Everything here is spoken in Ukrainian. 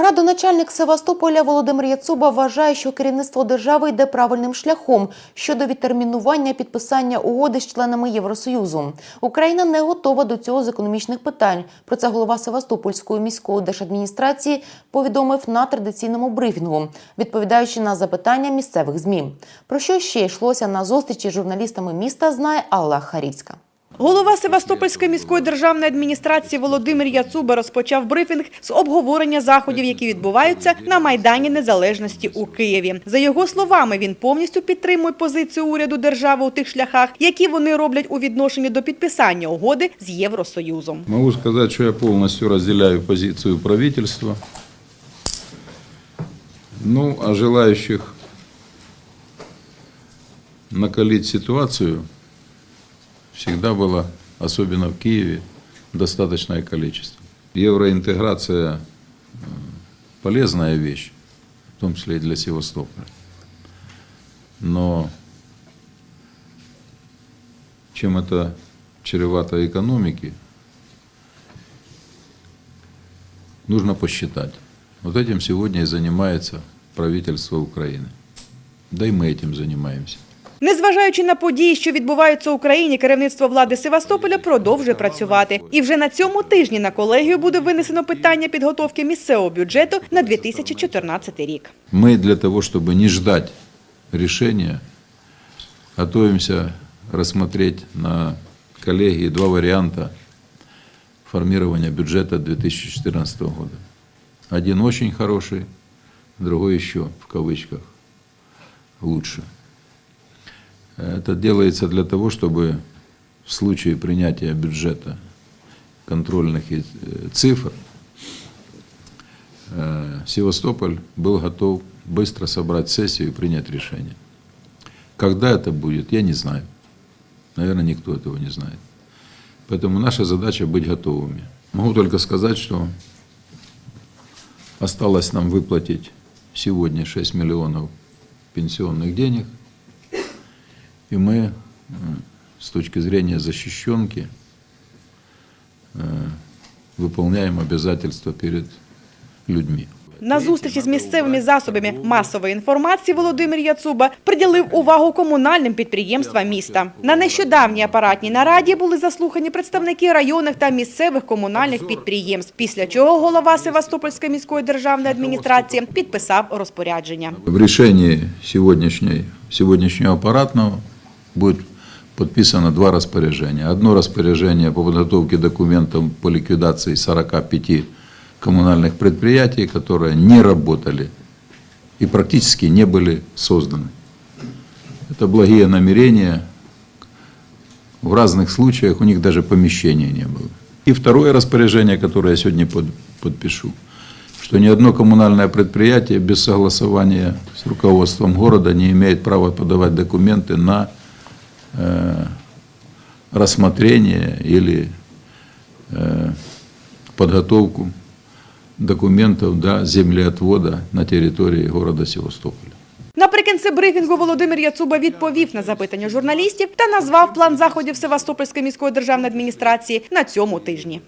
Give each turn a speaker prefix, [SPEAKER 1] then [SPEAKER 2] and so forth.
[SPEAKER 1] Градоначальник Севастополя Володимир Яцуба вважає, що керівництво держави йде правильним шляхом щодо відтермінування підписання угоди з членами Євросоюзу. Україна не готова до цього з економічних питань. Про це голова Севастопольської міської держадміністрації повідомив на традиційному брифінгу, відповідаючи на запитання місцевих змі. Про що ще йшлося на зустрічі з журналістами міста, знає Алла Харівська.
[SPEAKER 2] Голова Севастопольської міської державної адміністрації Володимир Яцуба розпочав брифінг з обговорення заходів, які відбуваються на Майдані Незалежності у Києві. За його словами, він повністю підтримує позицію уряду держави у тих шляхах, які вони роблять у відношенні до підписання угоди з Євросоюзом.
[SPEAKER 3] Могу сказать, что я полностью разделяю позицию правительства. Ну, а желающих накалить ситуацию всегда было, особенно в Киеве, достаточное количество. Евроинтеграция э, полезная вещь, в том числе и для Севастополя. Но чем это чревато экономике, нужно посчитать. Вот этим сегодня и занимается правительство Украины. Да и мы этим занимаемся.
[SPEAKER 2] Незважаючи на події, що відбуваються в Україні, керівництво влади Севастополя продовжує працювати. І вже на цьому тижні на колегію буде винесено питання підготовки місцевого бюджету на 2014 рік.
[SPEAKER 3] Мы для того, чтобы не ждать решения, готовимся рассмотреть на коллегии два варианта формирования бюджета 2014 года. Один очень хороший, другой еще, в кавычках, лучше. Это делается для того, чтобы в случае принятия бюджета контрольных э, цифр э, Севастополь был готов быстро собрать сессию и принять решение. Когда это будет, я не знаю. Наверное, никто этого не знает. Поэтому наша задача быть готовыми. Могу только сказать, что осталось нам выплатить сегодня 6 миллионов пенсионных денег. И мы э, с точки зрения защищенки э, выполняем обязательства перед людьми.
[SPEAKER 2] На зустрічі з місцевими засобами масової інформації Володимир Яцуба приділив увагу комунальним підприємствам міста. На нещодавній апаратній нараді були заслухані представники районних та місцевих комунальних підприємств. Після чого голова Севастопольської міської державної адміністрації підписав розпорядження.
[SPEAKER 3] В решении сегодняшней, сегодняшнего аппаратного будет подписано два распоряжения. Одно распоряжение по подготовке документов по ликвидации 45 коммунальных предприятий, которые не работали и практически не были созданы. Это благие намерения. В разных случаях у них даже помещения не было. И второе распоряжение, которое я сегодня под- подпишу, что ни одно коммунальное предприятие без согласования с руководством города не имеет права подавать документы на э, рассмотрение или э, подготовку документов до землеотвода на территории города Севастополя.
[SPEAKER 2] Наприкінці брифінгу Володимир Яцуба відповів на запитання журналістів та назвав план заходів Севастопольської міської державної адміністрації на цьому тижні.